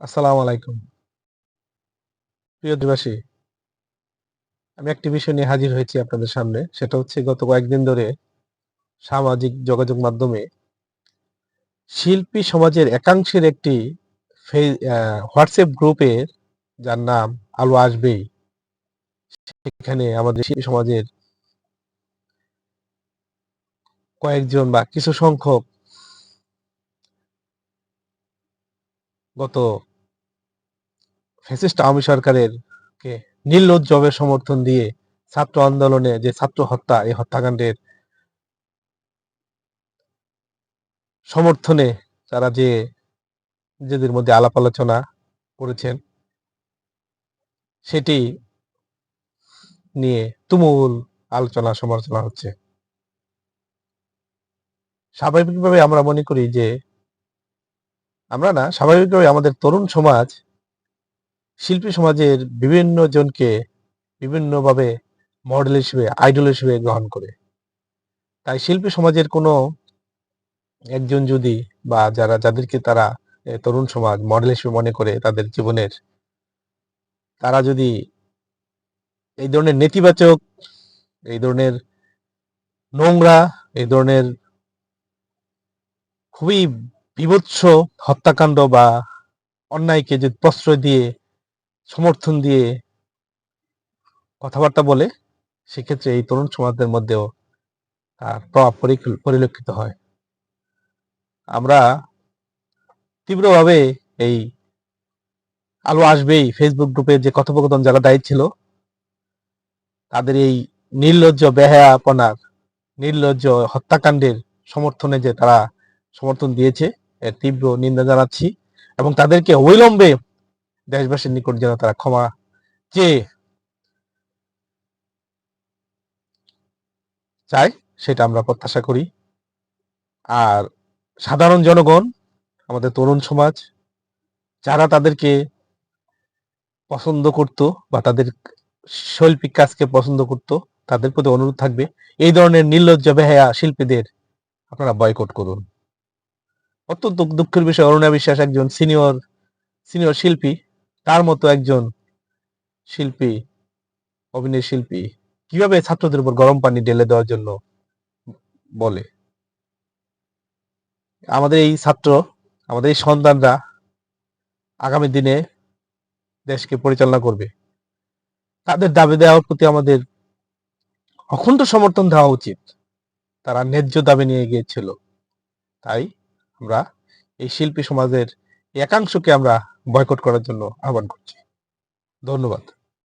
আসসালামু আলাইকুম। প্রিয় দেশবাসী, আমি একটি বিষয় নিয়ে হাজির হয়েছি আপনাদের সামনে। সেটা হচ্ছে গত কয়েকদিন ধরে সামাজিক যোগাযোগ মাধ্যমে শিল্পী সমাজের একাংশের একটি হোয়াটসঅ্যাপ গ্রুপের যার নাম আলো আসবেই। সেখানে আমাদের শিল্পী সমাজের কয়েকজন বা কিছু সংখ্যক গত ফ্যাসিস্ট আওয়ামী সরকারের কে নির্লজ্জভাবে সমর্থন দিয়ে ছাত্র আন্দোলনে যে ছাত্র হত্যা, এই হত্যাকাণ্ডের সমর্থনে তারা যে নিজেদের মধ্যে আলাপ আলোচনা করেছেন সেটি নিয়ে তুমুল আলোচনা সমালোচনা হচ্ছে। স্বাভাবিকভাবে আমরা মনে করি যে আমরা না স্বাভাবিকভাবে আমাদের তরুণ সমাজ শিল্পী সমাজের বিভিন্ন জনকে বিভিন্নভাবে মডেল হিসেবে আইডল হিসেবে গ্রহণ করে। তাই শিল্পী সমাজের কোনো একজন যদি বা যারা যাদেরকে তারা তরুণ সমাজ মডেল হিসেবে মনে করে তাদের জীবনের তারা যদি এই ধরনের নেতিবাচক, এই ধরনের নোংরা, এই ধরনের খুবই বিভৎস হত্যাকাণ্ড বা অন্যায়কে যদি প্রশ্রয় দিয়ে, সমর্থন দিয়ে কথাবার্তা বলে, সেক্ষেত্রে এই তরুণ সমাজদের মধ্যেও তার প্রভাব পরিলক্ষিত হয়। আমরা তীব্রভাবে এই আলো আসবেই ফেসবুক গ্রুপে যে কথোপকথন যারা দায়ী ছিল তাদের এই নির্লজ্জ বেহায়াপনার, নির্লজ্জ হত্যাকাণ্ডের সমর্থনে যে তারা সমর্থন দিয়েছে এর তীব্র নিন্দা জানাচ্ছি এবং তাদেরকে অবিলম্বে দেশবাসীর নিকট যেন তারা ক্ষমা চেয়ে চায় সেটা আমরা প্রত্যাশা করি। আর সাধারণ জনগণ, আমাদের তরুণ সমাজ যারা তাদেরকে পছন্দ করত বা তাদের শৈল্পিক কাজকে পছন্দ করত, তাদের প্রতি অনুরোধ থাকবে এই ধরনের নির্লজ্জ বেহায়া শিল্পীদের আপনারা বয়কট করুন। অত্যন্ত দুঃখের বিষয় অরুণা বিশ্বাস একজন সিনিয়র সিনিয়র শিল্পী। তার মতো একজন শিল্পী, অভিনয় শিল্পী কীভাবে ছাত্রদের উপর গরম পানি ঢেলে দেওয়ার জন্য বলে? আমাদের এই ছাত্র, আমাদের এই সন্তানরা আগামী দিনে দেশকে পরিচালনা করবে। তাদের দাবি দেওয়ার প্রতি আমাদের অখণ্ড সমর্থন দেওয়া উচিত। তারা ন্যায্য দাবি নিয়ে গিয়েছিল। তাই আমরা এই শিল্পী সমাজের একাংশকে আমরা বয়কট করার জন্য আহ্বান করছি। ধন্যবাদ।